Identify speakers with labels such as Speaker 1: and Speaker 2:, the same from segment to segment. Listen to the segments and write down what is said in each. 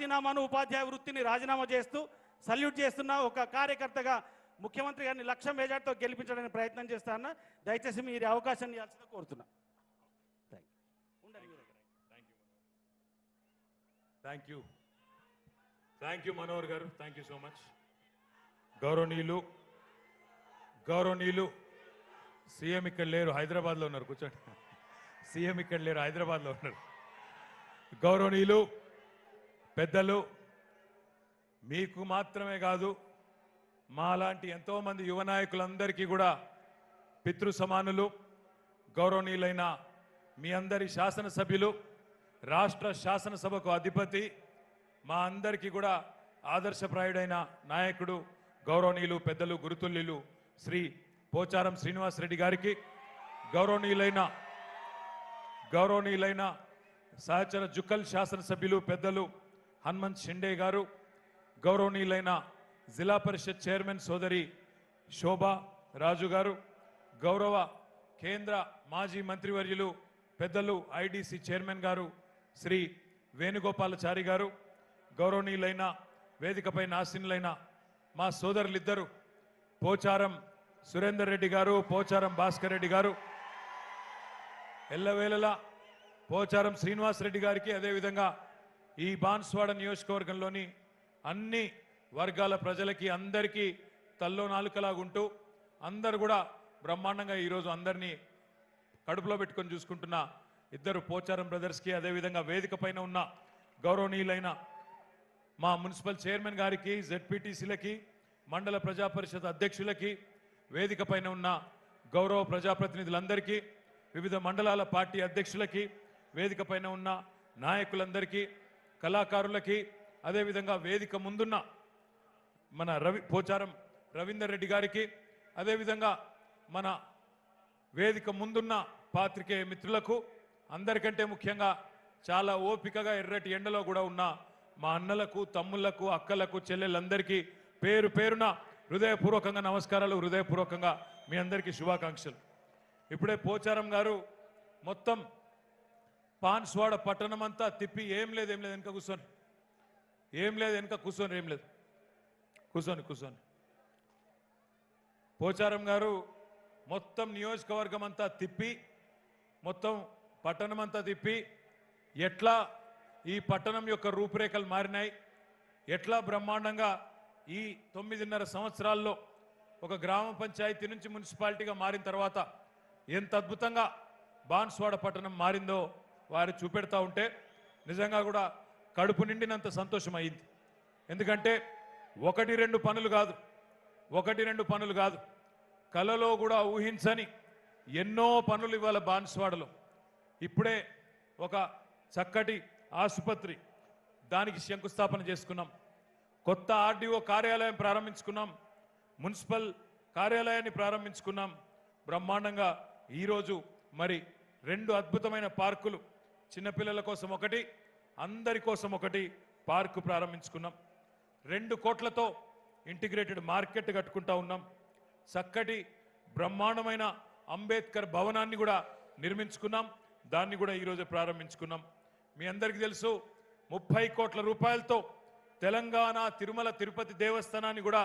Speaker 1: రాజీనామాను ఉపాధ్యాయ వృత్తిని రాజీనామా చేస్తూ సల్యూట్ చేస్తున్న ఒక కార్యకర్తగా ముఖ్యమంత్రి గారిని లక్ష మెజార్టీతో గెలిపించడానికి ప్రయత్నం చేస్తాను దయచేసి మీరు అవకాశాన్ని ఇవ్వాల్సిందిగా కోరుతున్నా. Thank you
Speaker 2: thank you thank you Manohar గారు. థ్యాంక్ యూ సో మచ్ గౌరవనీయులు గౌరవనీయులు సీఎం ఇక్కడ లేరు హైదరాబాద్లో ఉన్నారు కూర్చోండి. సీఎం ఇక్కడ లేరు హైదరాబాద్లో ఉన్నారు. గౌరవనీయులు పెద్దలు మీకు మాత్రమే కాదు మాలాంటి ఎంతోమంది యువ నాయకులందరికీ కూడా పితృ సమానులు గౌరవనీయులైన మీ అందరి శాసనసభ్యులు రాష్ట్ర శాసనసభకు అధిపతి మా అందరికీ కూడా ఆదర్శప్రాయుడైన నాయకుడు గౌరవనీయులు పెద్దలు గురుతుల్యులు శ్రీ పోచారం శ్రీనివాసరెడ్డి గారికి గౌరవనీయులైన గౌరవనీయులైన సహచర జుక్కల్ శాసనసభ్యులు పెద్దలు హనుమంత్ షిండే గారు గౌరవనీయులైన జిల్లా పరిషత్ చైర్మన్ సోదరి శోభా రాజు గారు గౌరవ కేంద్ర మాజీ మంత్రివర్యులు పెద్దలు ఐడిసి చైర్మన్ గారు శ్రీ వేణుగోపాలచారి గారు గౌరవనీయులైన వేదికపై నాశీనులైన మా సోదరులిద్దరు పోచారం సురేందర్ రెడ్డి గారు పోచారం భాస్కర్ రెడ్డి గారు ఎల్లవేళలా పోచారం శ్రీనివాసరెడ్డి గారికి అదేవిధంగా ఈ బాన్స్వాడ నియోజకవర్గంలోని అన్ని వర్గాల ప్రజలకి అందరికీ తల్లో నాలుకలాగుంటూ అందరు కూడా బ్రహ్మాండంగా ఈరోజు అందరినీ కడుపులో పెట్టుకొని చూసుకుంటున్న ఇద్దరు పోచారం బ్రదర్స్కి అదేవిధంగా వేదిక పైన ఉన్న గౌరవనీయులైన మా మున్సిపల్ చైర్మన్ గారికి జెడ్పీటీసీలకి మండల ప్రజా పరిషత్ అధ్యక్షులకి వేదిక పైన ఉన్న గౌరవ ప్రజాప్రతినిధులందరికీ వివిధ మండలాల పార్టీ అధ్యక్షులకి వేదిక పైన ఉన్న నాయకులందరికీ కళాకారులకి అదేవిధంగా వేదిక ముందున్న మన రవి పోచారం రవీందర్ రెడ్డి గారికి అదేవిధంగా మన వేదిక ముందున్న పాత్రికేయ మిత్రులకు అందరికంటే ముఖ్యంగా చాలా ఓపికగా ఎర్రటి ఎండలో కూడా ఉన్న మా అన్నలకు తమ్ముళ్ళకు అక్కలకు చెల్లెళ్ళందరికీ పేరు పేరున హృదయపూర్వకంగా నమస్కారాలు హృదయపూర్వకంగా మీ అందరికీ శుభాకాంక్షలు. ఇప్పుడే పోచారం గారు మొత్తం పాన్స్వాడ పట్టణం అంతా తిప్పి ఏం లేదు ఏం లేదు వెనక కూర్చొని ఏం లేదు వెనక కూర్చొని ఏం లేదు. కూర్చొని కూర్చొని పోచారం గారు మొత్తం నియోజకవర్గం అంతా తిప్పి మొత్తం పట్టణం అంతా తిప్పి ఎట్లా ఈ పట్టణం యొక్క రూపురేఖలు మారినాయి ఎట్లా బ్రహ్మాండంగా ఈ తొమ్మిదిన్నర సంవత్సరాల్లో ఒక గ్రామ పంచాయతీ నుంచి మున్సిపాలిటీగా మారిన తర్వాత ఎంత అద్భుతంగా బాన్స్వాడ పట్టణం మారిందో వారు చూపెడతా ఉంటే నిజంగా కూడా కడుపు నిండినంత సంతోషం అయింది. ఎందుకంటే ఒకటి రెండు పనులు కాదు ఒకటి రెండు పనులు కాదు. కలలో కూడా ఊహించని ఎన్నో పనులు ఇవాళ బాన్స్వాడలో. ఇప్పుడే ఒక చక్కటి ఆసుపత్రి దానికి శంకుస్థాపన చేసుకున్నాం. కొత్త ఆర్డీఓ కార్యాలయం ప్రారంభించుకున్నాం. మున్సిపల్ కార్యాలయాన్ని ప్రారంభించుకున్నాం. బ్రహ్మాండంగా ఈరోజు మరి రెండు అద్భుతమైన పార్కులు చిన్నపిల్లల కోసం ఒకటి అందరి కోసం ఒకటి పార్కు ప్రారంభించుకున్నాం. రెండు కోట్లతో ఇంటిగ్రేటెడ్ మార్కెట్ కట్టుకుంటా ఉన్నాం. చక్కటి బ్రహ్మాండమైన అంబేద్కర్ భవనాన్ని కూడా నిర్మించుకున్నాం. దాన్ని కూడా ఈరోజు ప్రారంభించుకున్నాం. మీ అందరికీ తెలుసు ముప్పై కోట్ల రూపాయలతో తెలంగాణ తిరుమల తిరుపతి దేవస్థానాన్ని కూడా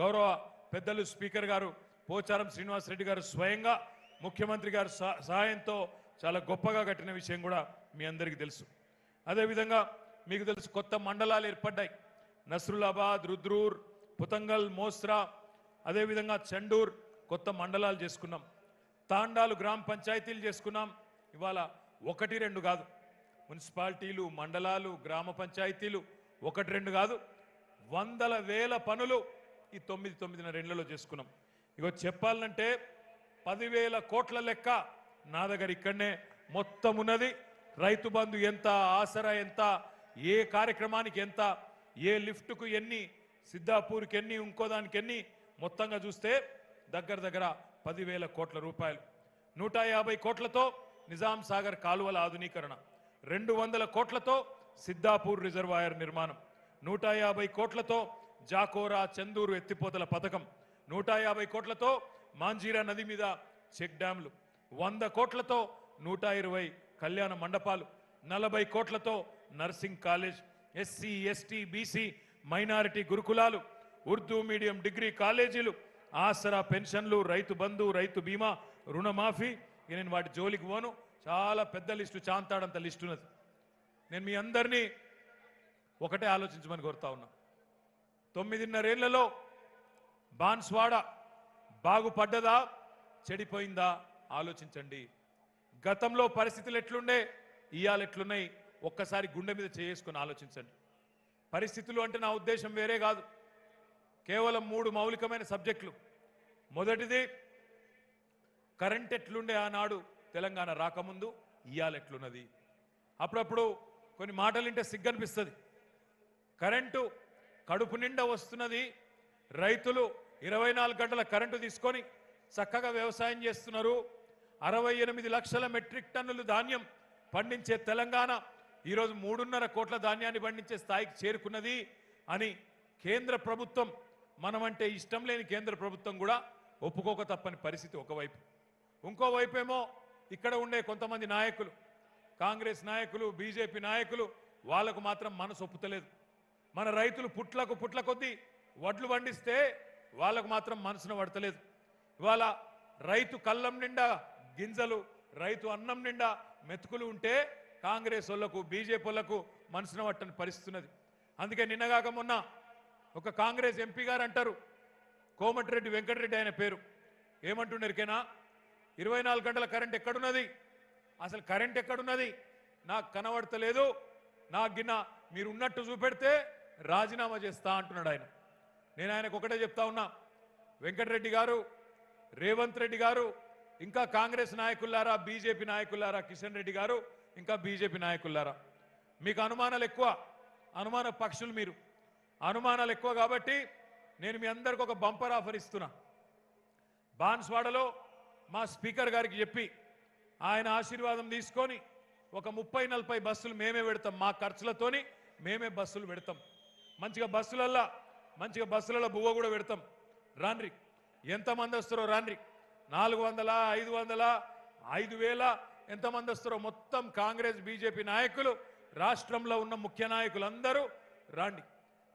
Speaker 2: గౌరవ పెద్దలు స్పీకర్ గారు పోచారం శ్రీనివాసరెడ్డి గారు స్వయంగా ముఖ్యమంత్రి గారు సహాయంతో చాలా గొప్పగా కట్టిన విషయం కూడా మీ అందరికీ తెలుసు. అదేవిధంగా మీకు తెలుసు కొత్త మండలాలు ఏర్పడ్డాయి. నస్రులాబాద్ రుద్రూర్ పుతంగల్ మోస్రా అదేవిధంగా చండూర్ కొత్త మండలాలు చేసుకున్నాం. తాండాలు గ్రామ పంచాయతీలు చేసుకున్నాం. ఇవాళ ఒకటి రెండు కాదు. మున్సిపాలిటీలు మండలాలు గ్రామ పంచాయతీలు ఒకటి రెండు కాదు. వందల వేల పనులు ఈ తొమ్మిది తొమ్మిదిన్నర రెండులో చేసుకున్నాం. ఇగో చెప్పాలంటే పదివేల కోట్ల లెక్క నా దగ్గర ఇక్కడనే మొత్తం ఉన్నది. రైతు బంధు ఎంత ఆసరా ఎంత ఏ కార్యక్రమానికి ఎంత ఏ లిఫ్ట్కు ఎన్ని సిద్ధాపూర్కి ఎన్ని ఇంకో దానికి ఎన్ని మొత్తంగా చూస్తే దగ్గర దగ్గర పదివేల కోట్ల రూపాయలు. నూట యాభై కోట్లతో నిజాం సాగర్ కాలువల ఆధునీకరణ. రెండు వందల కోట్లతో సిద్ధాపూర్ రిజర్వాయర్ నిర్మాణం. నూట యాభై కోట్లతో జాకోరా చందూరు ఎత్తిపోతల పథకం. నూట యాభై కోట్లతో మాంజీరా నది మీద చెక్ డ్యాంలు వంద కోట్లతో నూట ఇరవై కళ్యాణ మండపాలు నలభై కోట్లతో nursing college SC ST BC minority గురుకులాలు ఉర్దూ మీడియం డిగ్రీ కాలేజీలు ఆసరా పెన్షన్లు రైతు బంధు రైతు బీమా రుణమాఫీ నేను వాటి జోలికి పోను. చాలా పెద్ద లిస్టు చాంతాడంత లిస్టు ఉన్నది నేను మీ అందరినీ ఒకటే ఆలోచించమని కోరుతా ఉన్నా. తొమ్మిదిన్నరేళ్ళలో బాన్స్వాడ బాగుపడ్డదా చెడిపోయిందా ఆలోచించండి. గతంలో పరిస్థితులు ఎట్లుండే? ఇవాళ ఎట్లున్నాయి? ఒక్కసారి గుండె మీద చేసుకుని ఆలోచించండి. పరిస్థితులు అంటే నా ఉద్దేశం వేరే కాదు. కేవలం మూడు మౌలికమైన సబ్జెక్టులు. మొదటిది కరెంట్ ఎట్లుండే ఆనాడు? తెలంగాణ రాకముందు ఇవాళ ఎట్లున్నది? అప్పుడప్పుడు కొన్ని మాటలు వింటే సిగ్గనిపిస్తుంది. కరెంటు కడుపు నిండా వస్తున్నది. రైతులు ఇరవై నాలుగు గంటల కరెంటు తీసుకొని చక్కగా వ్యవసాయం చేస్తున్నారు. అరవై ఎనిమిది లక్షల మెట్రిక్ టన్నులు ధాన్యం పండించే తెలంగాణ ఈరోజు మూడున్నర కోట్ల ధాన్యాన్ని పండించే స్థాయికి చేరుకున్నది అని కేంద్ర ప్రభుత్వం మనమంటే ఇష్టం లేని కేంద్ర ప్రభుత్వం కూడా ఒప్పుకోక తప్పని పరిస్థితి ఒకవైపు. ఇంకోవైపు ఏమో ఇక్కడ ఉండే కొంతమంది నాయకులు కాంగ్రెస్ నాయకులు బీజేపీ నాయకులు వాళ్ళకు మాత్రం మనసు ఒప్పుతలేదు. మన రైతులు పుట్లకు పుట్ల కొద్దీ వడ్లు పండిస్తే వాళ్ళకు మాత్రం మనసున పడతలేదు. ఇవాళ రైతు కళ్ళం నిండా గింజలు రైతు అన్నం నిండా మెతుకులు ఉంటే కాంగ్రెస్ వాళ్ళకు బీజేపీ మనసున పట్టని పరిస్థితున్నది. అందుకే నిన్నగాక మొన్న ఒక కాంగ్రెస్ ఎంపీ గారు అంటారు కోమటిరెడ్డి వెంకటరెడ్డి ఆయన పేరు. ఏమంటున్నారికేనా ఇరవై నాలుగు గంటల కరెంట్ ఎక్కడున్నది? అసలు కరెంట్ ఎక్కడున్నది? నాకు కనబడతలేదు. నాకు గిన్న మీరు ఉన్నట్టు చూపెడితే రాజీనామా చేస్తా అంటున్నాడు ఆయన. నేను ఆయనకు ఒకటే చెప్తా ఉన్నా. వెంకటరెడ్డి గారు రేవంత్ రెడ్డి గారు ఇంకా కాంగ్రెస్ నాయకులారా బీజేపీ నాయకులారా కిషన్ రెడ్డి గారు ఇంకా బీజేపీ నాయకులారా మీకు అనుమానాలు ఎక్కువ అనుమాన పక్షులు మీరు. అనుమానాలు ఎక్కువ కాబట్టి నేను మీ అందరికి ఒక బంపర్ ఆఫర్ ఇస్తున్నా. బాన్స్వాడలో మా స్పీకర్ గారికి చెప్పి ఆయన ఆశీర్వాదం తీసుకొని ఒక ముప్పై నలభై బస్సులు మేమే పెడతాం. మా ఖర్చులతోని మేమే బస్సులు పెడతాం. మంచిగా బస్సులల్లా మంచిగా బస్సులలో బువ్వ కూడా పెడతాం. రాన్రి ఎంతమంది వస్తారో రాన్రి? నాలుగు వందల ఐదు వందల ఐదు వేల ఎంతమంది వస్తారో మొత్తం కాంగ్రెస్ బీజేపీ నాయకులు రాష్ట్రంలో ఉన్న ముఖ్య నాయకులందరూ రాండి.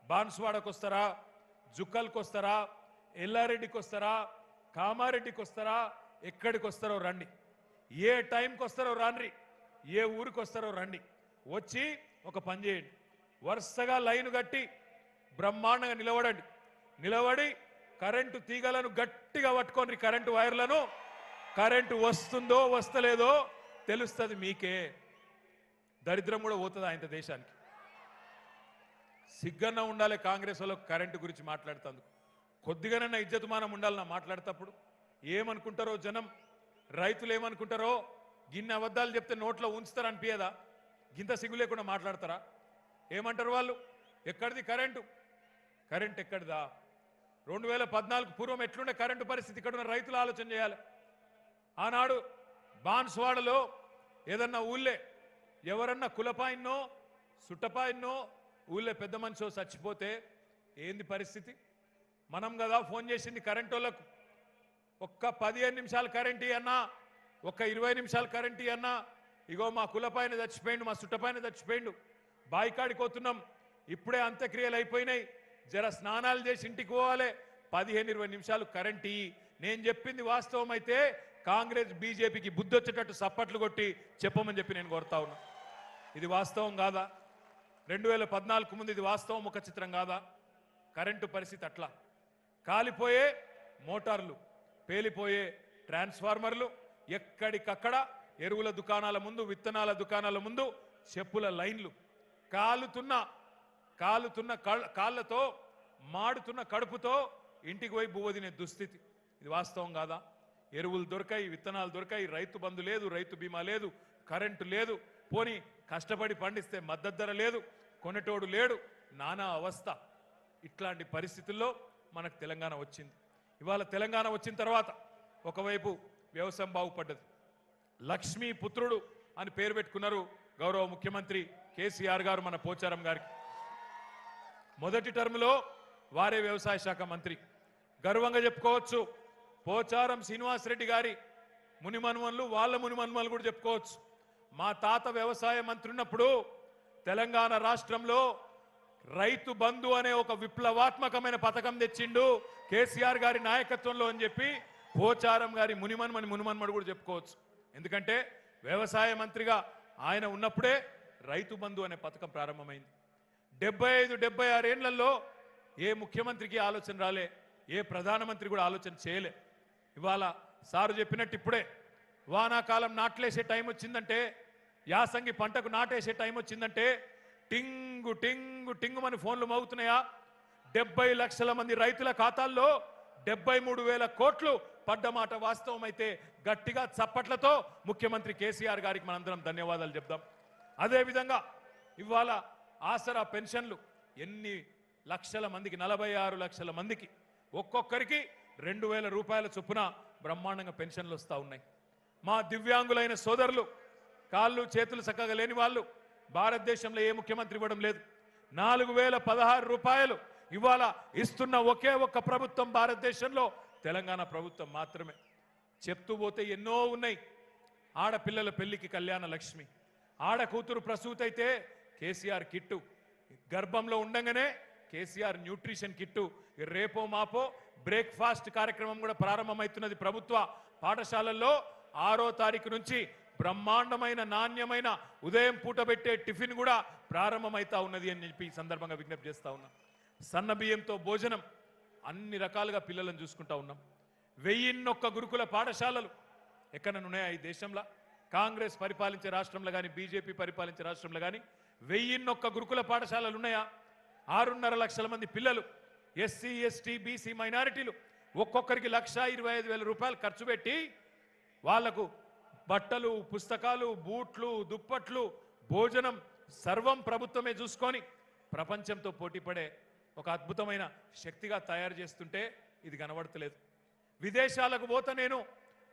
Speaker 2: బాన్స్వాడకు వస్తారా జుక్కల్కి వస్తారా ఎల్లారెడ్డికి వస్తారా కామారెడ్డికి వస్తారా ఎక్కడికి వస్తారో రండి. ఏ టైంకి వస్తారో రాండ్రి ఏ ఊరికి వస్తారో రండి. వచ్చి ఒక పని చేయండి. వరుసగా లైన్ కట్టి బ్రహ్మాండంగా నిలబడండి. నిలబడి కరెంటు తీగలను గట్టిగా పట్టుకోండి కరెంటు వైర్లను. కరెంటు వస్తుందో వస్తలేదో తెలుస్తుంది మీకే. దరిద్రం కూడా పోతుంది ఆయన దేశానికి? సిగ్గన్న ఉండాలి కాంగ్రెస్ వాళ్ళకు కరెంటు గురించి మాట్లాడుతందుకు. కొద్దిగానన్నా ఇజ్జతమానం ఉండాలి నా మాట్లాడేటప్పుడు. ఏమనుకుంటారో జనం? రైతులు ఏమనుకుంటారో? గిన్నె అబద్ధాలు చెప్తే నోట్లో ఉంచుతారు అనిపించదా గింత సిగ్గు లేకుండా మాట్లాడతారా? ఏమంటారు వాళ్ళు? ఎక్కడిది కరెంటు? కరెంట్ ఎక్కడిదా? రెండు వేల పద్నాలుగు పూర్వం ఎట్లుండే కరెంటు పరిస్థితి ఇక్కడ ఉన్న రైతులు ఆలోచన చేయాలి. ఆనాడు బాన్స్వాడలో ఏదన్నా ఊళ్ళే ఎవరన్నా కులపాయిన్నో సుట్టపాయిన్నో ఊళ్ళే పెద్ద మనిషి చచ్చిపోతే ఏంది పరిస్థితి? మనం కదా ఫోన్ చేసింది కరెంటు వాళ్ళకు ఒక్క పదిహేను నిమిషాలు కరెంట్ అన్నా ఒక్క ఇరవై నిమిషాలు కరెంట్ అన్నా ఇగో మా కులపైన చచ్చిపోయిండు మా సుట్టపైన చచ్చిపోయిండు బాయికాడికి పోతున్నాం ఇప్పుడే అంత్యక్రియలు అయిపోయినాయి. జర స్నానాలు చేసి ఇంటికి పోవాలి. పదిహేను ఇరవై నిమిషాలు కరెంట్ ఇయ్యి. నేను చెప్పింది వాస్తవం అయితే కాంగ్రెస్ బీజేపీకి బుద్ధి వచ్చేటట్టు సప్పట్లు కొట్టి చెప్పమని చెప్పి నేను కోరుతా ఉన్నా. ఇది వాస్తవం కాదా? రెండు వేల పద్నాలుగు ముందు ఇది వాస్తవం ముఖ చిత్రం కాదా? కరెంటు పరిస్థితి అట్లా. కాలిపోయే మోటార్లు పేలిపోయే ట్రాన్స్ఫార్మర్లు ఎక్కడికక్కడ ఎరువుల దుకాణాల ముందు విత్తనాల దుకాణాల ముందు చెప్పుల లైన్లు కాలుతున్న కాలుతున్న కాళ్ళతో మాడుతున్న కడుపుతో ఇంటికి పోయి వదిలే దుస్థితి. ఇది వాస్తవం కాదా? ఎరువులు దొరకాయి విత్తనాలు దొరకాయి రైతు బంధు లేదు రైతు బీమా లేదు కరెంటు లేదు. పోని కష్టపడి పండిస్తే మద్దతు ధర లేదు కొనేటోడు లేడు నానా అవస్థ. ఇట్లాంటి పరిస్థితుల్లో మనకు తెలంగాణ వచ్చింది. ఇవాళ తెలంగాణ వచ్చిన తర్వాత ఒకవైపు వ్యవసాయం బాగుపడ్డది. లక్ష్మీ పుత్రుడు అని పేరు పెట్టుకున్నారు గౌరవ ముఖ్యమంత్రి కేసీఆర్ గారు మన పోచారం గారికి. మొదటి టర్మ్లో వారే వ్యవసాయ శాఖ మంత్రి. గర్వంగా చెప్పుకోవచ్చు. పోచారం శ్రీనివాసరెడ్డి గారి మునిమన్మన్లు వాళ్ళ మునిమన్మలు కూడా చెప్పుకోవచ్చు. మా తాత వ్యవసాయ మంత్రి ఉన్నప్పుడు తెలంగాణ రాష్ట్రంలో రైతు బంధు అనే ఒక విప్లవాత్మకమైన పథకం తెచ్చిండు కేసీఆర్ గారి నాయకత్వంలో అని చెప్పి పోచారం గారి మునిమన్మని మునిమన్మడు కూడా చెప్పుకోవచ్చు. ఎందుకంటే వ్యవసాయ మంత్రిగా ఆయన ఉన్నప్పుడే రైతు బంధు అనే పథకం ప్రారంభమైంది. డెబ్బై ఐదు డెబ్బై ఆరేళ్ళలో ఏ ముఖ్యమంత్రికి ఆలోచన రాలే ఏ ప్రధానమంత్రి కూడా ఆలోచన చేయలే. ఇవాళ సారు చెప్పినట్టు ఇప్పుడే వానాకాలం నాట్లేసే టైం వచ్చిందంటే యాసంగి పంటకు నాటేసే టైం వచ్చిందంటే టింగు టింగు టింగు మన ఫోన్లు మోగుతున్నాయా? డెబ్బై లక్షల మంది రైతుల ఖాతాల్లో డెబ్బై మూడు వేల కోట్లు పడ్డ మాట వాస్తవమైతే గట్టిగా చప్పట్లతో ముఖ్యమంత్రి కేసీఆర్ గారికి మనందరం ధన్యవాదాలు చెప్దాం. అదేవిధంగా ఇవాళ ఆసరా పెన్షన్లు ఎన్ని లక్షల మందికి నలభై ఆరు లక్షల మందికి ఒక్కొక్కరికి రెండు వేల రూపాయల చొప్పున బ్రహ్మాండంగా పెన్షన్లు వస్తూ ఉన్నాయి. మా దివ్యాంగులైన సోదరులు కాళ్ళు చేతులు చక్కగా లేని వాళ్ళు భారతదేశంలో ఏ ముఖ్యమంత్రి ఇవ్వడం లేదు. నాలుగు వేల పదహారు రూపాయలు ఇవాళ ఇస్తున్న ఒకే ఒక్క ప్రభుత్వం భారతదేశంలో తెలంగాణ ప్రభుత్వం మాత్రమే. చెప్తూ పోతే ఎన్నో ఉన్నాయి. ఆడపిల్లల పెళ్ళికి కళ్యాణ లక్ష్మి. ఆడ కూతురు ప్రసూతైతే కేసీఆర్ కిట్టు. గర్భంలో ఉండంగానే కేసీఆర్ న్యూట్రిషన్ కిట్టు. రేపో మాపో బ్రేక్ఫాస్ట్ కార్యక్రమం కూడా ప్రారంభమవుతున్నది ప్రభుత్వ పాఠశాలల్లో. ఆరో తారీఖు నుంచి బ్రహ్మాండమైన నాణ్యమైన ఉదయం పూట పెట్టే టిఫిన్ కూడా ప్రారంభమైతా ఉన్నది అని చెప్పి ఈ సందర్భంగా విజ్ఞప్తి చేస్తూ ఉన్నాం. సన్న బియ్యంతో భోజనం అన్ని రకాలుగా పిల్లలను చూసుకుంటా ఉన్నాం. వెయ్యిన్నొక్క గురుకుల పాఠశాలలు ఎక్కడనున్నాయా ఈ దేశంలో? కాంగ్రెస్ పరిపాలించే రాష్ట్రంలో కానీ బీజేపీ పరిపాలించే రాష్ట్రంలో కానీ వెయ్యిన్నొక్క గురుకుల పాఠశాలలు ఉన్నాయా? ఆరున్నర లక్షల మంది పిల్లలు ఎస్సీ ఎస్టీ బీసీ మైనారిటీలు. ఒక్కొక్కరికి లక్ష ఇరవై ఐదు వేల రూపాయలు ఖర్చు పెట్టి వాళ్ళకు బట్టలు పుస్తకాలు బూట్లు దుప్పట్లు భోజనం సర్వం ప్రభుత్వమే చూసుకొని ప్రపంచంతో పోటీపడే ఒక అద్భుతమైన శక్తిగా తయారు చేస్తుంటే ఇది కనబడతలేదు. విదేశాలకు పోత నేను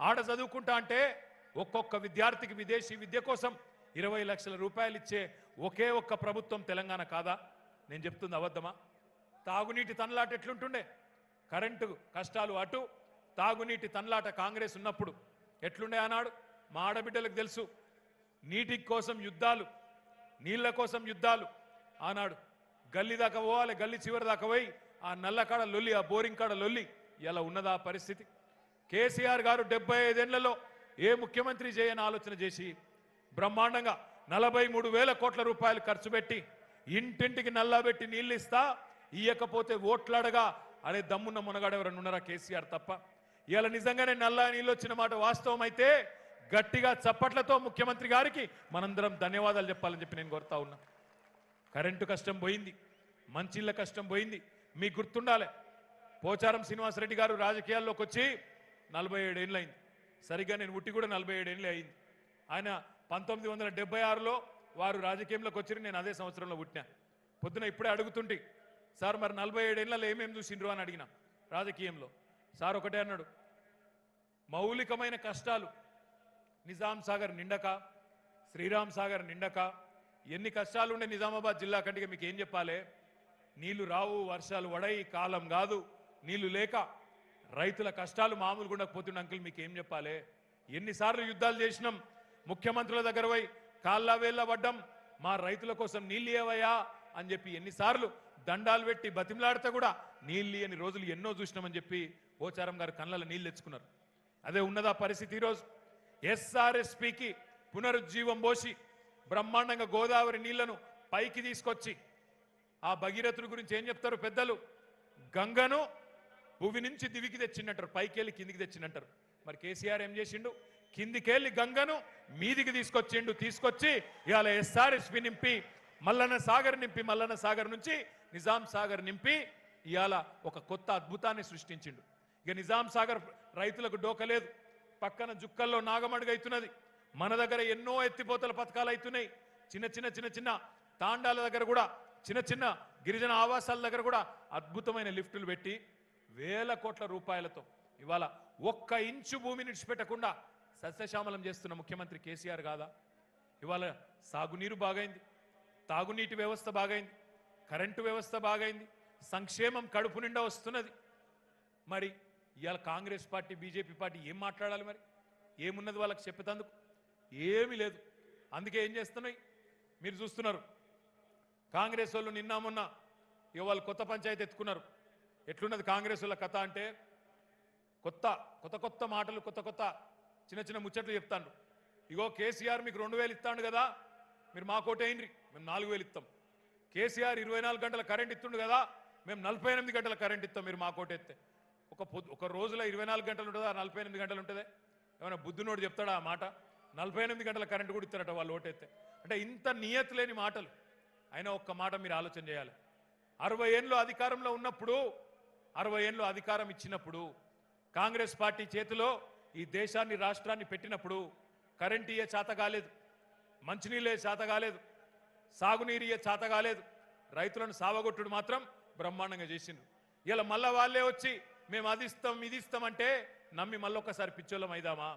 Speaker 2: ఆడ చదువుకుంటా అంటే ఒక్కొక్క విద్యార్థికి విదేశీ విద్య కోసం ఇరవై లక్షల రూపాయలు ఇచ్చే ఒకే ఒక్క ప్రభుత్వం తెలంగాణ కాదా? నేను చెప్తుంది అబద్ధమా? తాగునీటి తనలాట ఎట్లుంటుండే? కరెంటు కష్టాలు అటు తాగునీటి తనలాట కాంగ్రెస్ ఉన్నప్పుడు ఎట్లుండే అన్నాడు మా ఆడబిడ్డలకు తెలుసు. నీటి కోసం యుద్ధాలు నీళ్ళ కోసం యుద్ధాలు. ఆనాడు గల్లీ దాకా పోవాలి గల్లి చివరి దాకా పోయి ఆ నల్ల కాడ లొల్లి ఆ బోరింగ్ కాడ లొల్లి ఇలా ఉన్నదా పరిస్థితి? కేసీఆర్ గారు డెబ్బై ఐదేళ్ళలో ఏ ముఖ్యమంత్రి చేయని ఆలోచన చేసి బ్రహ్మాండంగా నలభై మూడు వేల కోట్ల రూపాయలు ఖర్చు పెట్టి ఇంటింటికి నల్లబెట్టి నీళ్ళు ఇస్తా ఇయ్యకపోతే ఓట్లాడగా అనే దమ్మున్న మునగాడు ఎవరన్నా ఉన్నారా కేసీఆర్ తప్ప? ఇలా నిజంగానే నల్ల నీళ్ళు వచ్చిన మాట వాస్తవం అయితే గట్టిగా చప్పట్లతో ముఖ్యమంత్రి గారికి మనందరం ధన్యవాదాలు చెప్పాలని చెప్పి నేను కోరుతా ఉన్నా. కరెంటు కష్టం పోయింది మంచిళ్ళ కష్టం పోయింది మీకు గుర్తుండాలి. పోచారం శ్రీనివాసరెడ్డి గారు రాజకీయాల్లోకి వచ్చి నలభై ఏడేళ్ళు అయింది. సరిగ్గా నేను ఉట్టి కూడా నలభై ఏడేళ్ళు అయింది. ఆయన పంతొమ్మిది వందల డెబ్బై ఆరులో వారు రాజకీయంలోకి వచ్చి నేను అదే సంవత్సరంలో పుట్టినా. పొద్దున ఇప్పుడే అడుగుతుంటే సార్ మరి నలభై ఏడేళ్ళలో ఏమేమి చూసిండ్రు? అని అడిగిన రాజకీయంలో. సార్ ఒకటే అన్నాడు మౌలికమైన కష్టాలు నిజాం సాగర్ నిండక శ్రీరామ్ సాగర్ నిండక ఎన్ని కష్టాలు ఉండే నిజామాబాద్ జిల్లా కంటే మీకు ఏం చెప్పాలి? నీళ్ళు రావు వర్షాలు వడై కాలం కాదు నీళ్ళు లేక రైతుల కష్టాలు మామూలుగా ఉండకపోతుండే అంకుల్ మీకు ఏం చెప్పాలి? ఎన్నిసార్లు యుద్ధాలు చేసినాం ముఖ్యమంత్రుల దగ్గర పోయి కాళ్ళ వేళ్ళ పడ్డం మా రైతుల కోసం నీళ్ళు ఏవయ్యా అని చెప్పి ఎన్నిసార్లు దండాలు పెట్టి బతిమలాడితే కూడా నీళ్ళు అని రోజులు ఎన్నో చూసినామని చెప్పి పోచారం గారు కళ్ళలో నీళ్ళు తెచ్చుకున్నారు. అదే ఉన్నదా పరిస్థితి ఈరోజు? ఎస్ఆర్ఎస్పికి పునరుజ్జీవం పోసి బ్రహ్మాండంగా గోదావరి నీళ్ళను పైకి తీసుకొచ్చి ఆ భగీరథుడి గురించి ఏం చెప్తారు పెద్దలు? గంగను భూమి నుంచి దివికి తెచ్చిండంటారు పైకి వెళ్ళి కిందికి తెచ్చిండంటారు మరి కేసీఆర్ ఏం చేసిండు? కిందికేళ్ళి గంగను మీదికి తీసుకొచ్చిండు. తీసుకొచ్చి ఇవాళ ఎస్ఆర్ఎస్పి నింపి మల్లన్న సాగర్ నింపి మల్లన్న సాగర్ నుంచి నిజాం సాగర్ నింపి ఇవాళ ఒక కొత్త అద్భుతాన్ని సృష్టించిండు. ఇక నిజాం సాగర్ రైతులకు డోకలేదు పక్కన జుక్కల్లో నాగమడుగైతున్నది మన దగ్గర ఎన్నో ఎత్తిపోతల పథకాలు అవుతున్నాయి చిన్న చిన్న చిన్న చిన్న తాండాల దగ్గర కూడా చిన్న చిన్న గిరిజన ఆవాసాల దగ్గర కూడా అద్భుతమైన లిఫ్టులు పెట్టి వేల కోట్ల రూపాయలతో ఇవాళ ఒక్క ఇంచు భూమిని విడిచిపెట్టకుండా సస్యశ్యామలం చేస్తున్న ముఖ్యమంత్రి కేసీఆర్ కాదా? ఇవాళ సాగునీరు బాగైంది తాగునీటి వ్యవస్థ బాగైంది కరెంటు వ్యవస్థ బాగైంది సంక్షేమం కడుపు నిండా వస్తున్నది. మరి ఇవాళ కాంగ్రెస్ పార్టీ బీజేపీ పార్టీ ఏం మాట్లాడాలి మరి? ఏమున్నది వాళ్ళకి చెప్పేందుకు ఏమీ లేదు. అందుకే ఏం చేస్తున్నాయి? మీరు చూస్తున్నారు. కాంగ్రెస్ వాళ్ళు నిన్న మొన్న ఇక వాళ్ళు కొత్త పంచాయతీ ఎత్తుకున్నారు. ఎట్లున్నది కాంగ్రెస్ వాళ్ళ కథ అంటే కొత్త కొత్త కొత్త మాటలు కొత్త కొత్త చిన్న చిన్న ముచ్చట్లు చెప్తాను ఇగో కేసీఆర్ మీకు రెండు వేలు ఇస్తాడు కదా మీరు మాకోటేయండి మేము నాలుగు వేలు ఇస్తాం కేసీఆర్ ఇరవై నాలుగు గంటల కరెంట్ ఇస్తుండు కదా మేము నలభై ఎనిమిది గంటల కరెంట్ ఇస్తాం మీరు మా కోటెత్తే ఒక పొద్దు ఒక రోజులో ఇరవై నాలుగు గంటలు ఉంటుందా నలభై ఎనిమిది గంటలు ఉంటుందే? ఏమైనా బుద్ధునోడు చెప్తాడా ఆ మాట? నలభై ఎనిమిది గంటల కరెంట్ కూడా ఇస్తారట వాళ్ళు ఓటెత్తే అంటే ఇంత నియత్ లేని మాటలు. అయినా ఒక్క మాట మీరు ఆలోచన చేయాలి. అరవై ఏళ్ళు అధికారంలో ఉన్నప్పుడు అరవై ఏళ్ళు అధికారం ఇచ్చినప్పుడు కాంగ్రెస్ పార్టీ చేతిలో ఈ దేశాన్ని రాష్ట్రాన్ని పెట్టినప్పుడు కరెంట్ ఇయ్యే చేత కాలేదు మంచినీళ్ళే చేత కాలేదు సాగునీరు ఇయ్యే చేత కాలేదు. రైతులను సావగొట్టుడు మాత్రం బ్రహ్మాండంగా చేసిండు. ఇలా మళ్ళా వాళ్ళే వచ్చి మేము అది ఇస్తాం ఇది ఇస్తామంటే నమ్మి మళ్ళొక్కసారి పిచ్చోళ్ళం అయిదామా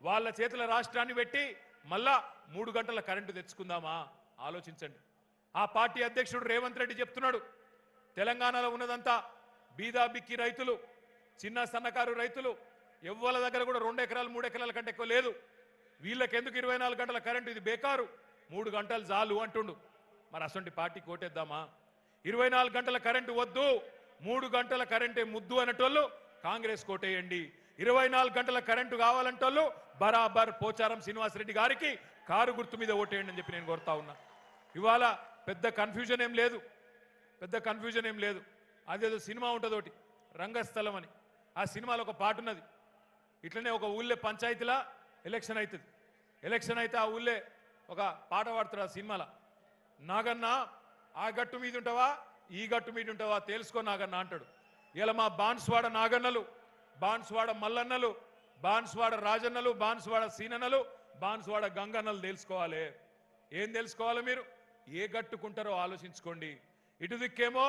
Speaker 2: వాళ్ళ చేతుల రాష్ట్రాన్ని పెట్టి మళ్ళా మూడు గంటల కరెంటు తెచ్చుకుందామా? ఆలోచించండి. ఆ పార్టీ అధ్యక్షుడు రేవంత్ రెడ్డి చెప్తున్నాడు తెలంగాణలో ఉన్నదంతా బీదా బిక్కి రైతులు చిన్న సన్నకారు రైతులు ఎవ్వల దగ్గర కూడా రెండు ఎకరాలు మూడు ఎకరాల కంటే ఎక్కువ లేదు. వీళ్ళకెందుకు ఇరవై నాలుగు గంటల కరెంటు? ఇది బేకారు. మూడు గంటలు చాలు అంటుండు. మరి అసంటి పార్టీ కోటేద్దామా? ఇరవై నాలుగు గంటల కరెంటు వద్దు. మూడు గంటల కరెంటే ముద్దు అనేటోళ్ళు కాంగ్రెస్ కోటేయండి. ఇరవై నాలుగు గంటల కరెంటు కావాలంటోళ్ళు బరాబర్ పోచారం శ్రీనివాసరెడ్డి గారికి కారు గుర్తు మీద ఓటేయండి అని చెప్పి నేను కోరుతా ఉన్నా. ఇవాళ పెద్ద కన్ఫ్యూజన్ ఏం లేదు. పెద్ద కన్ఫ్యూజన్ ఏం లేదు. అదేదో సినిమా ఉంటుంది ఒకటి రంగస్థలం అని. ఆ సినిమాలో ఒక పాట ఉన్నది. ఇట్లనే ఒక ఊళ్ళే పంచాయతీలా ఎలక్షన్ అవుతుంది ఎలక్షన్ అయితే ఆ ఊళ్ళే ఒక పాట పాడుతారు ఆ సినిమాలో. నాగన్న ఆ గట్టు మీద ఉంటావా? ఈ గట్టు మీద ఉంటావా? తెలుసుకో నాగన్న అంటాడు. ఇలా మా బాన్స్వాడ నాగన్నలు బాన్స్వాడ మల్లన్నలు బాన్స్వాడ రాజన్నలు బాన్స్వాడ సీనన్నలు బాన్స్వాడ గంగన్నలు తెలుసుకోవాలి. ఏం తెలుసుకోవాలి మీరు? ఏ గట్టుకుంటారో ఆలోచించుకోండి. ఇటు దిక్కేమో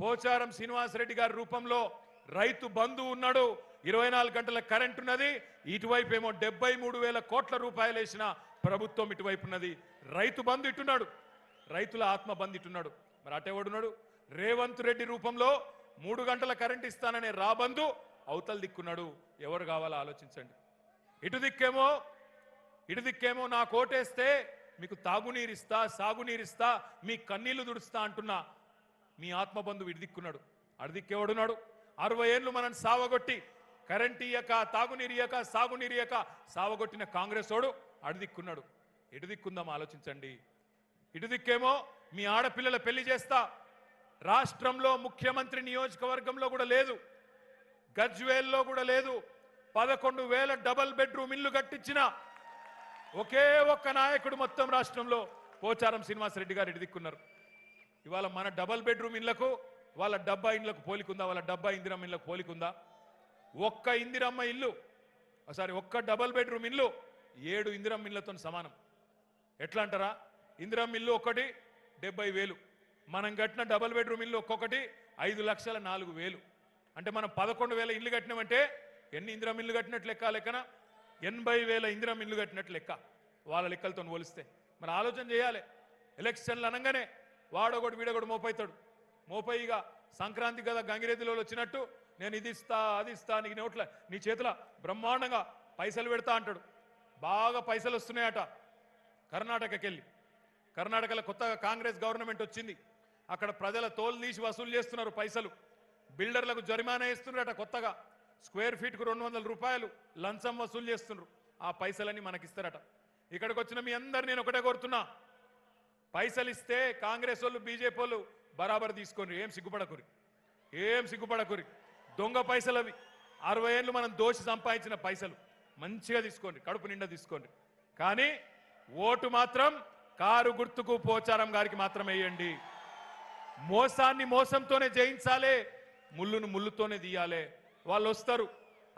Speaker 2: పోచారం శ్రీనివాసరెడ్డి గారి రూపంలో రైతు బంధు ఉన్నాడు. ఇరవై నాలుగు గంటల కరెంట్ ఉన్నది. ఇటువైపు ఏమో డెబ్బై మూడు వేల కోట్ల రూపాయలు వేసిన ప్రభుత్వం ఇటువైపు ఉన్నది. రైతు బంధు ఇట్టున్నాడు రైతుల ఆత్మ బంధు ఇట్టున్నాడు మరి అటెవడున్నాడు రేవంత్ రెడ్డి రూపంలో మూడు గంటల కరెంట్ ఇస్తాననే రాబందు అవతల దిక్కున్నాడు. ఎవరు కావాలో ఆలోచించండి. ఇటు దిక్కేమో ఇటు దిక్కేమో నా కోటేస్తే మీకు తాగునీరిస్తా సాగునీరిస్తా మీ కన్నీళ్ళు దుడుస్తా అంటున్నా. మీ ఆత్మబంధువు ఇటు దిక్కున్నాడు. అడిదిక్కేవాడున్నాడు అరవై ఏళ్ళు మనం సావగొట్టి కరెంట్ ఇయ్యక తాగునీరు ఇయ్యక సాగునీరు ఇయ్యక సావగొట్టిన కాంగ్రెస్ వాడు అటు దిక్కున్నాడు ఆలోచించండి. ఇటు దిక్కేమో మీ ఆడపిల్లల పెళ్ళి చేస్తా. రాష్ట్రంలో ముఖ్యమంత్రి నియోజకవర్గంలో కూడా లేదు. గజ్వేల్లో కూడా లేదు. పదకొండు వేల డబల్ బెడ్రూమ్ ఇల్లు కట్టించిన ఒకే ఒక్క నాయకుడు మొత్తం రాష్ట్రంలో పోచారం శ్రీనివాసరెడ్డి గారు ఇటు దిక్కున్నారు ఇవాళ మన డబల్ బెడ్రూమ్ ఇళ్ళకు వాళ్ళ డబ్బా ఇండ్లకు పోలికుందా? వాళ్ళ డబ్బా ఇందిరం ఇళ్ళకు పోలికుందా? ఒక్క ఇందిరమ్మ ఇల్లు సారీ ఒక్క డబల్ బెడ్రూమ్ ఇల్లు ఏడు ఇందిరమ్మ ఇళ్ళతో సమానం. ఎట్లా అంటారా? ఇందిరమ్మ ఇల్లు ఒకటి డెబ్బై వేలు. మనం కట్టిన డబల్ బెడ్రూమ్ ఇల్లు ఒక్కొక్కటి ఐదు లక్షల నాలుగు వేలు. అంటే మనం పదకొండు వేల ఇల్లు కట్టినామంటే ఎన్ని ఇందిరమ్మ ఇల్లు కట్టినట్లు లెక్క లెక్కన? ఎనభై వేల ఇందిరమ్మ ఇల్లు కట్టినట్లు లెక్క వాళ్ళ లెక్కలతో పోలిస్తే. మరి ఆలోచన చేయాలి. ఎలక్షన్లు అనగానే వాడొకటి వీడొకటి మోపైతాడు. మోపైగా సంక్రాంతి కదా గంగిరెద్దులో వచ్చినట్టు నేను ఇది ఇస్తా అది ఇస్తా నీకు నోట్ల నీ చేతుల బ్రహ్మాండంగా పైసలు పెడతా అంటాడు. బాగా పైసలు వస్తున్నాయట కర్ణాటకకి వెళ్ళి కర్ణాటకలో కొత్తగా కాంగ్రెస్ గవర్నమెంట్ వచ్చింది. అక్కడ ప్రజల తోలు తీసి వసూలు చేస్తున్నారు పైసలు. బిల్డర్లకు జరిమానా ఇస్తున్నారట కొత్తగా. స్క్వేర్ ఫీట్కు రెండు వందల రూపాయలు లంచం వసూలు చేస్తున్నారు. ఆ పైసలన్నీ మనకిస్తారట. ఇక్కడికి వచ్చిన మీ అందరు నేను ఒకటే కోరుతున్నా. పైసలు ఇస్తే కాంగ్రెస్ వాళ్ళు బీజేపీ వాళ్ళు బరాబర్ తీసుకోండి. ఏం సిగ్గుపడకురి ఏం సిగ్గుపడకురి దొంగ పైసలు అవి. అరవై ఏళ్ళు మనం దోషి సంపాదించిన పైసలు. మంచిగా తీసుకోండి కడుపు నిండా తీసుకోండి. కానీ ఓటు మాత్రం కారు గుర్తుకు పోచారం గారికి మాత్రం వేయండి. మోసాన్ని మోసంతోనే జయించాలే ముళ్ళును ముళ్ళుతోనే తీయాలి. వాళ్ళు వస్తారు.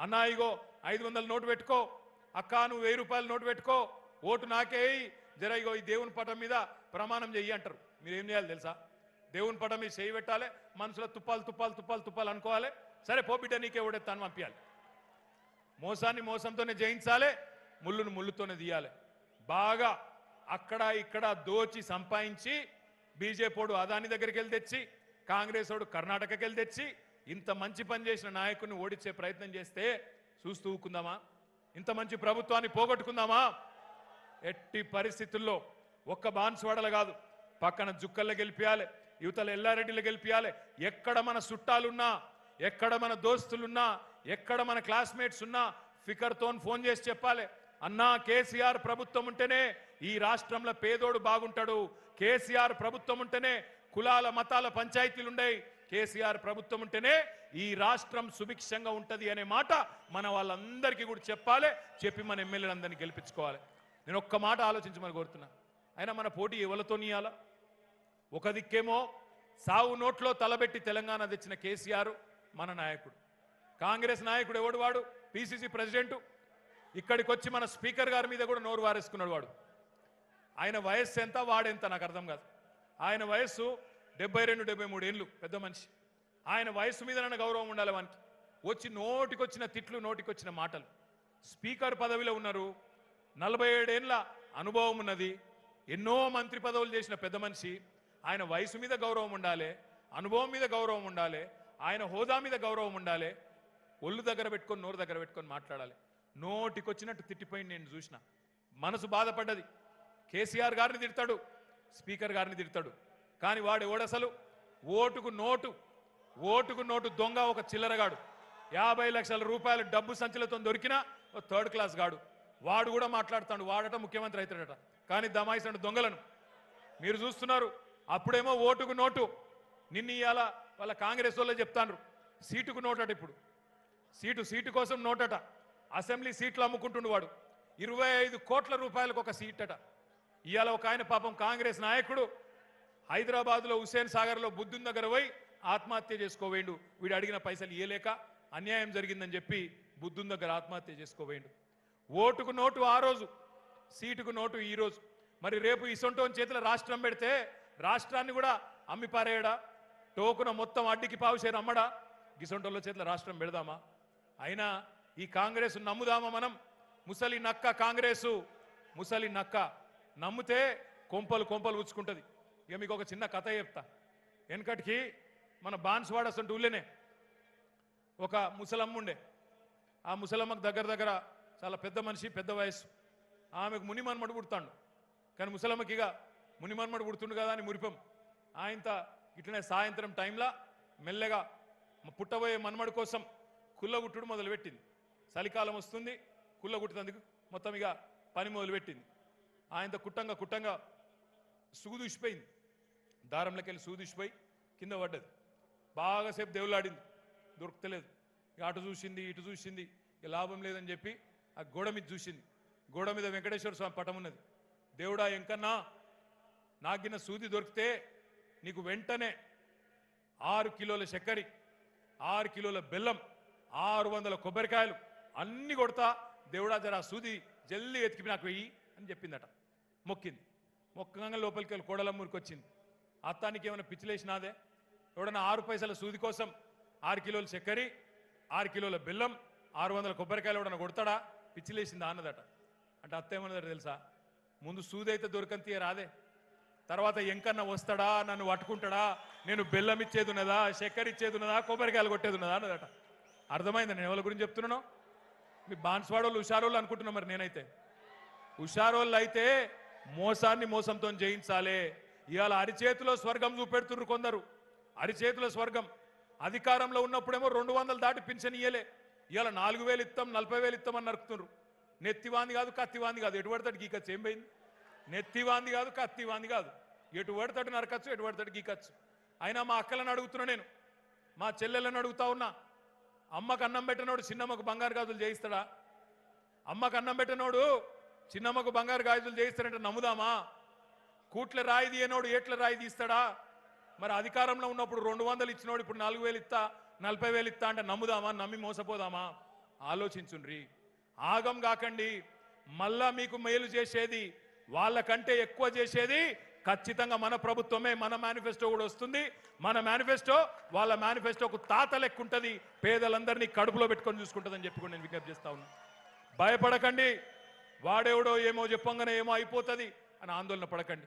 Speaker 2: అన్నా ఇగో ఐదు వందల నోటు పెట్టుకో. అక్కా నువ్వు వెయ్యి రూపాయలు నోటు పెట్టుకో. ఓటు నాకే జర ఇగో ఈ దేవుని పటం మీద ప్రమాణం చెయ్యి అంటారు. మీరు ఏం చేయాలి తెలుసా? దేవుని పటం మీద చేయి పెట్టాలి. మనసులో తుప్పాలు తుప్పాలు తుప్పాలు తుప్పాలు అనుకోవాలి. సరే పోబిడ్డ నీకే ఓడెత్తాను పంపించాలి మోసాన్ని మోసంతోనే జయించాలి ముళ్ళును ముళ్ళుతోనే తీయాలి బాగా అక్కడ ఇక్కడ దోచి సంపాదించి బీజేపీడు అదాని దగ్గరికి వెళ్ళి తెచ్చి కాంగ్రెస్ వాడు కర్ణాటకకి వెళ్ళి తెచ్చి ఇంత మంచి పని చేసిన నాయకుడిని ఓడించే ప్రయత్నం చేస్తే చూస్తూ ఊకుందామా ఇంత మంచి ప్రభుత్వాన్ని పోగొట్టుకుందామా? ఎట్టి పరిస్థితుల్లో ఒక్క బాన్సువాడలు కాదు పక్కన జుక్కల్లో గెలిపియాలి యువతల ఎల్లారెడ్డిలో గెలిపియాలి ఎక్కడ మన చుట్టాలున్నా ఎక్కడ మన దోస్తులున్నా ఎక్కడ మన క్లాస్మేట్స్ ఉన్నా ఫికర్తో ఫోన్ చేసి చెప్పాలి. అన్నా కేసీఆర్ ప్రభుత్వం ఉంటేనే ఈ రాష్ట్రంలో పేదోడు బాగుంటాడు. కేసీఆర్ ప్రభుత్వం ఉంటేనే కులాల మతాల పంచాయతీలు ఉండయి. కేసీఆర్ ప్రభుత్వం ఉంటేనే ఈ రాష్ట్రం సుభిక్షంగా ఉంటుంది అనే మాట మన వాళ్ళందరికీ కూడా చెప్పాలి. చెప్పి మన ఎమ్మెల్యేలందరినీ గెలిపించుకోవాలి. నేను ఒక్క మాట ఆలోచించమని కోరుతున్నా. అయినా మన పోటీ ఎవరితో నీయాలా ఒక దిక్కేమో సావు నోట్లో తలబెట్టి తెలంగాణ తెచ్చిన కేసీఆర్ మన నాయకుడు. కాంగ్రెస్ నాయకుడు ఎవడు వాడు? పిసిసి ప్రెసిడెంటు ఇక్కడికి వచ్చి మన స్పీకర్ గారి మీద కూడా నోరు వారేసుకున్నాడు వాడు. ఆయన వయస్సు ఎంత వాడెంత నాకు అర్థం కాదు. ఆయన వయస్సు డెబ్బై రెండు డెబ్బై మూడు ఏళ్ళు పెద్ద మనిషి. ఆయన వయస్సు మీద నన్ను గౌరవం ఉండాలి వానికి. వచ్చి నోటికొచ్చిన తిట్లు నోటికొచ్చిన మాటలు. స్పీకర్ పదవిలో ఉన్నారు. నలభై ఏడేళ్ళ అనుభవం ఉన్నది. ఎన్నో మంత్రి పదవులు చేసిన పెద్ద మనిషి. ఆయన వయసు మీద గౌరవం ఉండాలి. అనుభవం మీద గౌరవం ఉండాలి. ఆయన హోదా మీద గౌరవం ఉండాలి ఒళ్ళు దగ్గర పెట్టుకొని నోరు దగ్గర పెట్టుకొని మాట్లాడాలి. నోటికొచ్చినట్టు తిట్టిపోయింది నేను చూసిన. మనసు బాధపడ్డది. కేసీఆర్ గారిని తిడతాడు స్పీకర్ గారిని తిడతాడు. కానీ వాడు ఓడసలు ఓటుకు నోటు ఓటుకు నోటు దొంగ ఒక చిల్లరగాడు. యాభై లక్షల రూపాయలు డబ్బు సంచులతో దొరికిన ఓ థర్డ్ క్లాస్ గాడు. వాడు కూడా మాట్లాడుతాడు వాడట ముఖ్యమంత్రి అవుతాడట కానీ దమాయిస్తాడు దొంగలను. మీరు చూస్తున్నారు అప్పుడేమో ఓటుకు నోటు. నిన్న ఇవాళ వాళ్ళ కాంగ్రెస్ వాళ్ళే చెప్తాను సీటుకు నోటట ఇప్పుడు. సీటు సీటు కోసం నోటట. అసెంబ్లీ సీట్లు అమ్ముకుంటుండు వాడు. ఇరవై ఐదు కోట్ల రూపాయలకు ఒక సీట్ అట ఇవాళ ఒక ఆయన పాపం కాంగ్రెస్ నాయకుడు హైదరాబాద్లో హుస్సేన్ సాగర్లో బుద్ధుని దగ్గర పోయి ఆత్మహత్య చేసుకోవేండు వీడు అడిగిన పైసలు ఇయ్యలేక అన్యాయం జరిగిందని చెప్పి బుద్ధుని దగ్గర ఆత్మహత్య చేసుకోవేండు ఓటుకు నోటు ఆ రోజు సీటుకు నోటు ఈరోజు మరి రేపు ఇసొంటోని చేతిలో రాష్ట్రం పెడితే రాష్ట్రాన్ని కూడా అమ్మిపారేయడా? టోకున మొత్తం అడ్డికి పావుసేరు అమ్మడా. గిసొంటోళ్ళ చేతిలో రాష్ట్రం పెడదామా? అయినా ఈ కాంగ్రెస్ నమ్ముదామా మనం? ముసలి నక్క కాంగ్రెసు ముసలి నక్క. నమ్మితే కొంపలు కొంపలు ఉచ్చుకుంటుంది. ఇక మీకు ఒక చిన్న కథ చెప్తా. వెనకటికి మన బాన్స్వాడ అసలు ఊళ్ళేనే ఒక ముసలమ్మ ఉండే. ఆ ముసలమ్మకు దగ్గర దగ్గర చాలా పెద్ద మనిషి పెద్ద వయస్సు. ఆమెకు మునిమన్మడు పుడతాడు. కానీ ముసలమ్మకి ఇక మునిమన్మడు పుడుతుండు కదా అని మురిపం. ఆయంత ఇట్లనే సాయంత్రం టైంలో మెల్లగా పుట్టబోయే మన్మడు కోసం కుల్లగుట్టుడు మొదలుపెట్టింది. చలికాలం వస్తుంది కుల్లగుట్టుతందుకు మొత్తం ఇక పని మొదలుపెట్టింది. ఆయనతో కుట్టంగా కుట్టంగా సుగుదూసిపోయింది దారంలోకి వెళ్ళి సూదూసిపోయి కింద పడ్డది. బాగాసేపు దేవులాడింది దొరకలేదు ఇక అటు చూసింది ఇటు చూసింది ఇక లాభం లేదని చెప్పి ఆ గోడ మీద చూసింది. గోడ మీద వెంకటేశ్వర స్వామి పటం ఉన్నది. దేవుడా ఎంకన్నా నాకిన సూది దొరికితే నీకు వెంటనే ఆరు కిలోల చక్కెర ఆరు కిలోల బెల్లం ఆరు వందల కొబ్బరికాయలు అన్ని కొడతా దేవుడా జర సూది జల్లి ఎతికి నాకు వెయ్యి అని చెప్పిందట. మొక్కింది. మొక్కగా లోపలికి వెళ్ళి కోడలమ్మూరికి వచ్చింది. అత్తానికి ఏమైనా పిచ్చిలేసినాదే ఎవడన్నా ఆరు పైసల సూది కోసం ఆరు కిలోల చక్కెర ఆరు కిలోల బెల్లం ఆరు వందల కొబ్బరికాయలు ఎవడన్నా కొడతాడా? పిచ్చిలేసిందా అన్నదట. అంటే అత్త ఏమన్నదట తెలుసా? ముందు సూది అయితే దొరకంతీయ రాదే. తర్వాత ఎంకన్న వస్తాడా? నన్ను పట్టుకుంటాడా? నేను బెల్లం ఇచ్చేది ఉన్నదా చక్కెర ఇచ్చేది ఉన్నదా కొబ్బరికాయలు కొట్టేది ఉన్నదా అన్నదట. అర్థమైంది? నేను ఎవరి గురించి చెప్తున్నాను? మీ బాన్స్వాడోళ్ళు హుషారోళ్ళు అనుకుంటున్నా మరి నేనైతే. హుషారోళ్ళు అయితే మోసాన్ని మోసంతో జయించాలే. ఇవాళ అరిచేతిలో స్వర్గం చూపెడుతున్నారు కొందరు. అరిచేతిలో స్వర్గం. అధికారంలో ఉన్నప్పుడేమో రెండు వందలు దాటి పింఛన్ ఇయ్యలే. ఇవాళ నాలుగు వేలు ఇస్తాం నలభై వేలు ఇస్తాం అని నరుకుతున్నారు. నెత్తివాంది కాదు కత్తివాంది కాదు. ఎటువంటి పడతాడు గీకచ్చు ఏం పోయింది? నెత్తివాంది కాదు కత్తివాంది కాదు. ఎటు పడతాడు నరకచ్చు ఎటు పడతాడు గీకచ్చు. అయినా మా అక్కలను అడుగుతున్నా నేను. మా చెల్లెలను అడుగుతా ఉన్నా. అమ్మకు అన్నం పెట్టినోడు చిన్నమ్మకు బంగారు గాజులు చేయిస్తాడా? అమ్మకు అన్నం పెట్టినోడు చిన్నమ్మకు బంగారు గాజులు చేయిస్తాడంటే నమ్ముదామా? కూట్ల రాయి తీయనోడు ఏట్ల రాయి తీస్తాడా? మరి అధికారంలో ఉన్నప్పుడు రెండు వందలు ఇచ్చినోడు ఇప్పుడు నాలుగు వేలు ఇస్తా నలభై వేలు ఇస్తా అంటే నమ్ముదామా? నమ్మి మోసపోదామా? ఆలోచించుండ్రి. ఆగం కాకండి. మళ్ళా మీకు మేలు చేసేది వాళ్ళకంటే ఎక్కువ చేసేది ఖచ్చితంగా మన ప్రభుత్వమే మన మేనిఫెస్టో కూడా వస్తుంది. మన మేనిఫెస్టో వాళ్ళ మేనిఫెస్టోకు తాత లెక్క ఉంటుంది. పేదలందరినీ కడుపులో పెట్టుకొని చూసుకుంటుందని చెప్పి కూడా నేను విజ్ఞప్తి చేస్తా ఉన్నా. భయపడకండి. వాడేవడో ఏమో చెప్పంగానే ఏమో అయిపోతుంది అని ఆందోళన పడకండి.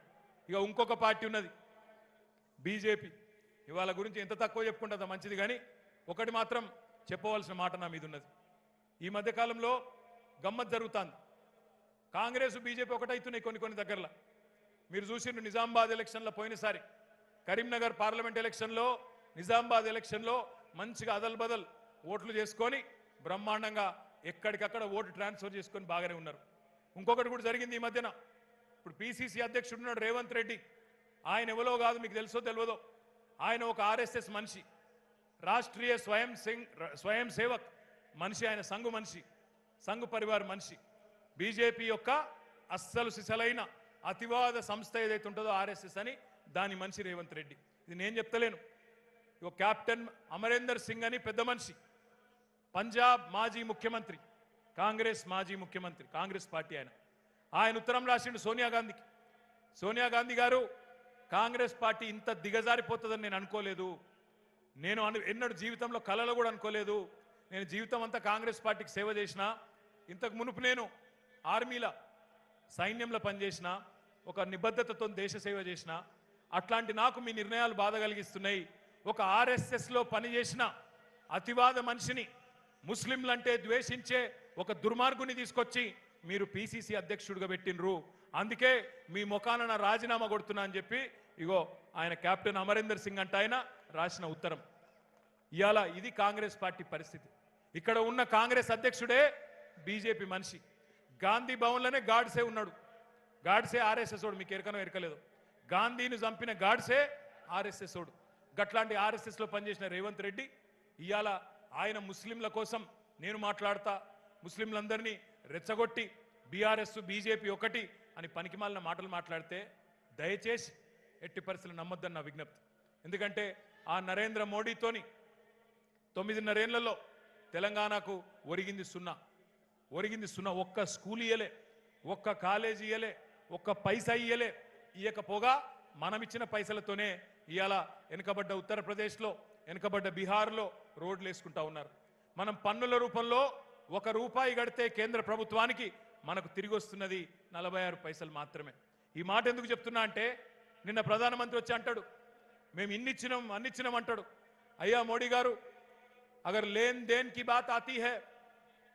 Speaker 2: ఇక ఇంకొక పార్టీ ఉన్నది. బీజేపీ. ఇవాళ గురించి ఎంత తక్కువ చెప్పుకుంటుందో మంచిది కానీ ఒకటి మాత్రం చెప్పవలసిన మాట నా మీద ఉన్నది. ఈ మధ్యకాలంలో గమ్మత్ జరుగుతుంది. కాంగ్రెస్ బీజేపీ ఒకటైతున్నాయి కొన్ని కొన్ని దగ్గరలో. మీరు చూసిండ్రు నిజామాబాద్ ఎలక్షన్లో పోయినసారి. కరీంనగర్ పార్లమెంట్ ఎలక్షన్లో నిజామాబాద్ ఎలక్షన్లో మంచిగా అదల్ బదల్ ఓట్లు చేసుకొని బ్రహ్మాండంగా ఎక్కడికక్కడ ఓటు ట్రాన్స్ఫర్ చేసుకొని బాగానే ఉన్నారు. ఇంకొకటి కూడా జరిగింది ఈ మధ్యన. ఇప్పుడు పిసిసి అధ్యక్షుడు ఉన్నాడు రేవంత్ రెడ్డి. ఆయన ఎవరో కాదు మీకు తెలుసో తెలియదో. ఆయన ఒక ఆర్ఎస్ఎస్ మనిషి. రాష్ట్రీయ స్వయం సింగ్ స్వయం సేవక్ మనిషి ఆయన సంఘు మనిషి సంఘు పరివార్ మనిషి. బీజేపీ యొక్క అస్సలు సిసలైన అతివాద సంస్థ ఏదైతే ఉంటుందో ఆర్ఎస్ఎస్ అని దాని మనిషి రేవంత్ రెడ్డి. ఇది నేను చెప్తలేను. ఇక కెప్టెన్ అమరేందర్ సింగ్ అని పెద్ద మనిషి పంజాబ్ మాజీ ముఖ్యమంత్రి కాంగ్రెస్ మాజీ ముఖ్యమంత్రి కాంగ్రెస్ పార్టీ ఆయన. ఆయన ఉత్తరం రాసిండు సోనియా గాంధీకి. సోనియా గాంధీ గారు కాంగ్రెస్ పార్టీ ఇంత దిగజారిపోతుందని నేను అనుకోలేదు. నేను అను ఎన్నడూ జీవితంలో కలలో కూడా అనుకోలేదు. నేను జీవితం అంతా కాంగ్రెస్ పార్టీకి సేవ చేసిన ఇంతకు మునుపు నేను ఆర్మీల సైన్యంలో పనిచేసిన ఒక నిబద్ధతతో దేశ సేవ చేసిన అట్లాంటి నాకు మీ నిర్ణయాలు బాధ కలిగిస్తున్నాయి. ఒక ఆర్ఎస్ఎస్లో పనిచేసిన అతివాద మనిషిని ముస్లింలంటే ద్వేషించే ఒక దుర్మార్గుని తీసుకొచ్చి మీరు పిసిసి అధ్యక్షుడిగా పెట్టినరు అందుకే మీ ముఖాన నా రాజీనామా కొడుతున్నా అని చెప్పి ఇగో ఆయన కెప్టెన్ అమరేందర్ సింగ్ అంటే ఆయన రాసిన ఉత్తరం. ఇవాళ ఇది కాంగ్రెస్ పార్టీ పరిస్థితి. ఇక్కడ ఉన్న కాంగ్రెస్ అధ్యక్షుడే బీజేపీ మనిషి. గాంధీ భవన్లోనే గాడ్సే ఉన్నాడు. గాడ్సే ఆర్ఎస్ఎస్ ఓడు మీకు ఎరకనో ఎరకలేదు. గాంధీని చంపిన గాడ్సే ఆర్ఎస్ఎస్ ఓడు గట్లాంటి ఆర్ఎస్ఎస్లో పనిచేసిన రేవంత్ రెడ్డి ఇవాళ ఆయన ముస్లింల కోసం నేను మాట్లాడతా ముస్లింలందరినీ రెచ్చగొట్టి బీఆర్ఎస్ బీజేపీ ఒకటి అని పనికిమాలిన మాటలు మాట్లాడితే దయచేసి ఎట్టి పరిస్థితులు నమ్మొద్దని నా విజ్ఞప్తి. ఎందుకంటే ఆ నరేంద్ర మోడీతోని తొమ్మిదిన్నరేళ్ళలో తెలంగాణకు ఒరిగింది సున్నా. ఒరిగింది సున్నా ఒక్క స్కూల్ ఇయ్యలే ఒక్క కాలేజీ ఇయ్యలే ఒక్క పైసా ఇయ్యలే. ఇయ్యకపోగా మనమిచ్చిన పైసలతోనే ఇవాళ వెనుకబడ్డ ఉత్తరప్రదేశ్లో వెనుకబడ్డ బీహార్లో రోడ్లు వేసుకుంటా ఉన్నారు. మనం పన్నుల రూపంలో ఒక రూపాయి కడితే కేంద్ర ప్రభుత్వానికి మనకు తిరిగి వస్తున్నది నలభై ఆరు పైసలు మాత్రమే. ఈ మాట ఎందుకు చెప్తున్నా అంటే నిన్న ప్రధానమంత్రి వచ్చి అంటాడు మేము ఇన్నిచ్చినాం అన్నిచ్చినాం అంటాడు. అయ్యా మోడీ గారు అగర్ లేన్ దేన్కి బాత్ ఆతీ హే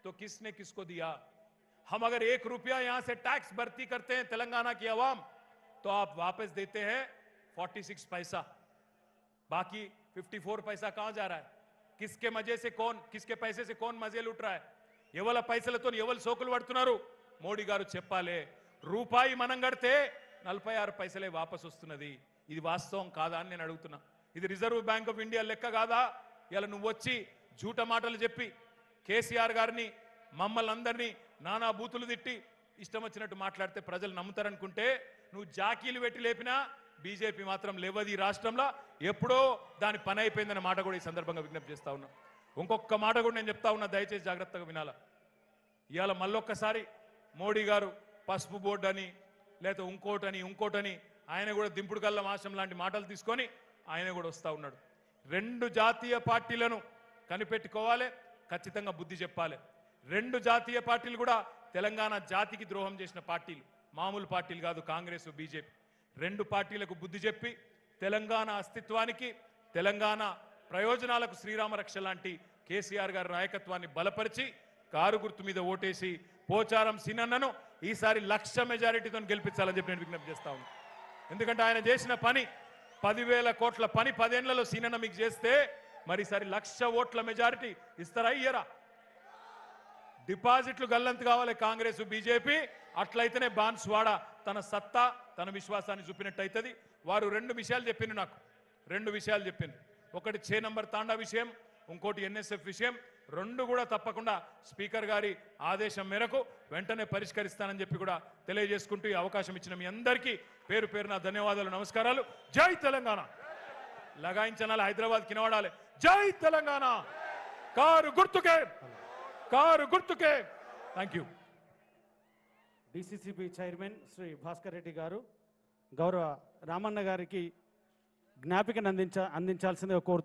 Speaker 2: तो किसने किसको दिया हम अगर एक रुपया यहां से टैक्स भर्ती करते हैं तेलंगाना की आवाम तो आप वापस देते हैं 46 पैसा बाकी 54 पैसा कहां जा रहा है किसके मजे से कौन किसके पैसे से कौन मजे लुट रहा है ఎవల పైసలతో ఎవరు సోకులు పడుతున్నారు మోడీ గారు చెప్పాలే రూపాయి మనం కడితే నలభై ఆరు పైసలే వాపస్ వస్తున్నది ఇది వాస్తవం కాదా అని నేను అడుగుతున్నా ఇది రిజర్వ్ బ్యాంక్ ఆఫ్ ఇండియా లెక్క కాదా ఇలా నువ్వు వచ్చి జూట మాటలు చెప్పి కేసీఆర్ గారిని మమ్మల్ని అందరినీ నానా బూతులు తిట్టి ఇష్టం వచ్చినట్టు మాట్లాడితే ప్రజలు నమ్ముతారనుకుంటే నువ్వు జాకీలు పెట్టి లేపినా బీజేపీ మాత్రం లేవది ఈ రాష్ట్రంలో. ఎప్పుడో దాని పని అయిపోయిందనే మాట కూడా ఈ సందర్భంగా విజ్ఞప్తి చేస్తా ఉన్నా. ఇంకొక మాట కూడా నేను చెప్తా ఉన్నా దయచేసి జాగ్రత్తగా వినాలా. ఇవాళ మళ్ళొక్కసారి మోడీ గారు పసుపు బోర్డు అని లేకపోతే ఇంకోటని ఇంకోటని ఆయన కూడా దింపుడు కళ్ళ మాసం లాంటి మాటలు తీసుకొని ఆయన కూడా వస్తూ ఉన్నాడు. రెండు జాతీయ పార్టీలను కనిపెట్టుకోవాలి. ఖచ్చితంగా బుద్ధి చెప్పాలి. రెండు జాతీయ పార్టీలు కూడా తెలంగాణ జాతికి ద్రోహం చేసిన పార్టీలు. మామూలు పార్టీలు కాదు కాంగ్రెస్ బీజేపీ. రెండు పార్టీలకు బుద్ధి చెప్పి తెలంగాణ అస్తిత్వానికి తెలంగాణ ప్రయోజనాలకు శ్రీరామ రక్ష లాంటి కేసీఆర్ గారి నాయకత్వాన్ని బలపరిచి కారు గుర్తు మీద ఓటేసి పోచారం సినన్నను ఈసారి లక్ష మెజారిటీతో గెలిపించాలని చెప్పి నేను విజ్ఞప్తి చేస్తా ఉన్నాను ఎందుకంటే ఆయన చేసిన పని పదివేల కోట్ల పని పదేళ్ళలో సీనన్న మీకు చేస్తే మరిసారి లక్ష ఓట్ల మెజారిటీ ఇస్తారా ఇయ్యరా? డిపాజిట్లు గల్లంతు కావాలి కాంగ్రెస్ బీజేపీ. అట్లయితేనే బాన్స్వాడ తన సత్తా తన విశ్వాసాన్ని చూపినట్టయితది. వారు రెండు విషయాలు చెప్పిండు నాకు. రెండు విషయాలు చెప్పింది ఒకటి చే నంబర్ తాండా విషయం ఇంకోటి ఎన్ఎస్ఎఫ్ విషయం. రెండు కూడా తప్పకుండా స్పీకర్ గారి ఆదేశం మేరకు వెంటనే పరిష్కరిస్తానని చెప్పి కూడా తెలియజేసుకుంటూ ఈ అవకాశం ఇచ్చిన మీ అందరికీ పేరు పేరున ధన్యవాదాలు నమస్కారాలు. జై తెలంగాణ! లగాయించనాలి హైదరాబాద్ కినవాడాలి జై తెలంగాణ. కారు గుర్తుకే. కారు గుర్తుకే. Thank you
Speaker 1: DCCB chairman Shri Bhaskar Reddy గారు గౌరవ రామన్న గారికి జ్ఞాపికను అందించ అందించాల్సిందిగా కోరుతూ